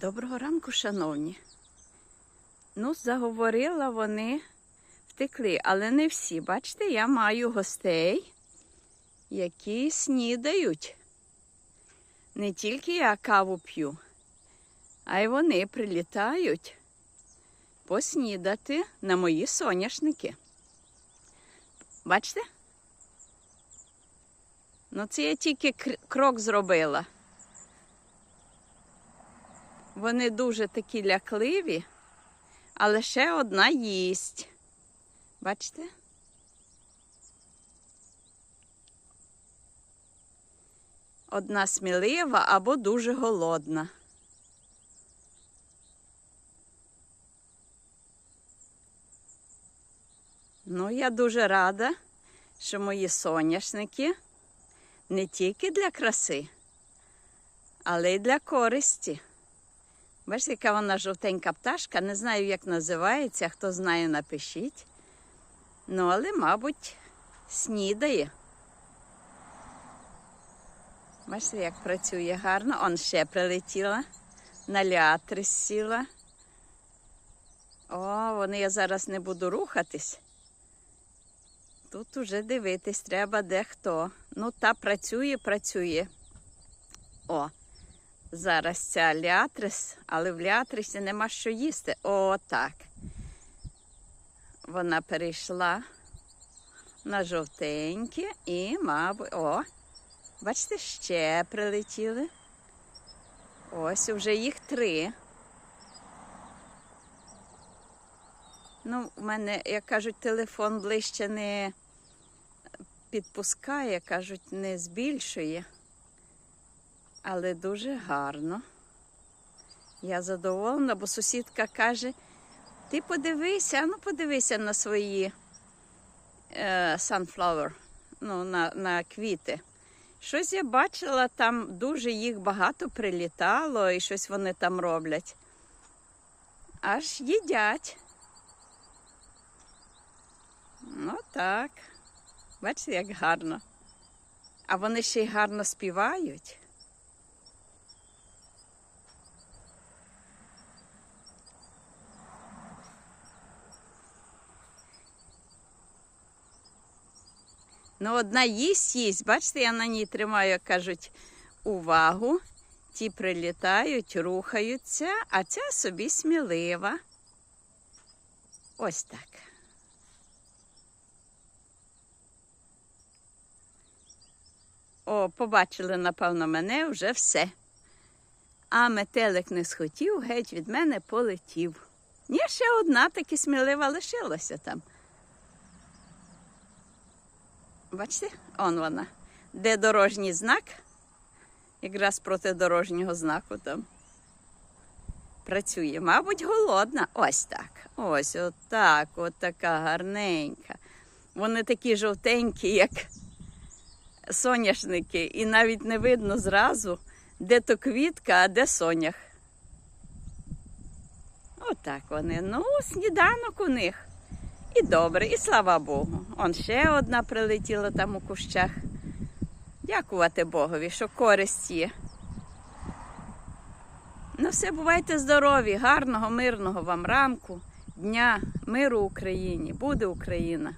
Доброго ранку, шановні. Ну, заговорила вони, втекли, але не всі. Бачите, я маю гостей, які снідають. Не тільки я каву п'ю, а й вони прилітають поснідати на мої соняшники. Бачите? Ну, це я тільки крок зробила. Вони дуже такі лякливі, але ще одна їсть. Бачите? Одна смілива або дуже голодна. Ну, я дуже рада, що мої соняшники не тільки для краси, але й для користі. Бачите, яка вона жовтенька пташка, не знаю, як називається, хто знає, напишіть. Ну, але, мабуть, снідає. Бачите, як працює гарно. Он ще прилетіла, на лятри сіла. О, вони я зараз не буду рухатись. Тут уже дивитись треба де хто. Ну, та працює, працює. О, зараз ця лятрис, але в лятрисі нема що їсти. О, так. Вона перейшла на жовтеньке і, мабуть, о, бачите, ще прилетіли. Ось вже їх три. Ну, в мене, як кажуть, телефон ближче не підпускає, кажуть, не збільшує. Але дуже гарно. Я задоволена, бо сусідка каже: ти подивися, ну подивися на свої е, sunflower, ну, на, на квіти. Щось я бачила, там дуже їх багато прилітало і щось вони там роблять. Аж їдять. Ну так. Бачите, як гарно. А вони ще й гарно співають. Ну, одна їсть, їсть. Бачите, я на ній тримаю, як кажуть, увагу. Ті прилітають, рухаються, а ця собі смілива. Ось так. О, побачили, напевно, мене вже все. А метелик не схотів, геть від мене полетів. Ні, ще одна таки смілива лишилася там. Бачите, он вона. Де дорожній знак? Якраз проти дорожнього знаку там. Працює, мабуть, голодна. Ось так. Ось отак, от така гарненька. Вони такі жовтенькі, як соняшники, і навіть не видно зразу, де то квітка, а де сонях. Отак вони. Ну, сніданок у них. І добре, і слава Богу. Он ще одна прилетіла там у кущах. Дякувати Богові, що користь є. Ну, все, бувайте здорові, гарного, мирного вам ранку, дня, миру Україні. Буде Україна!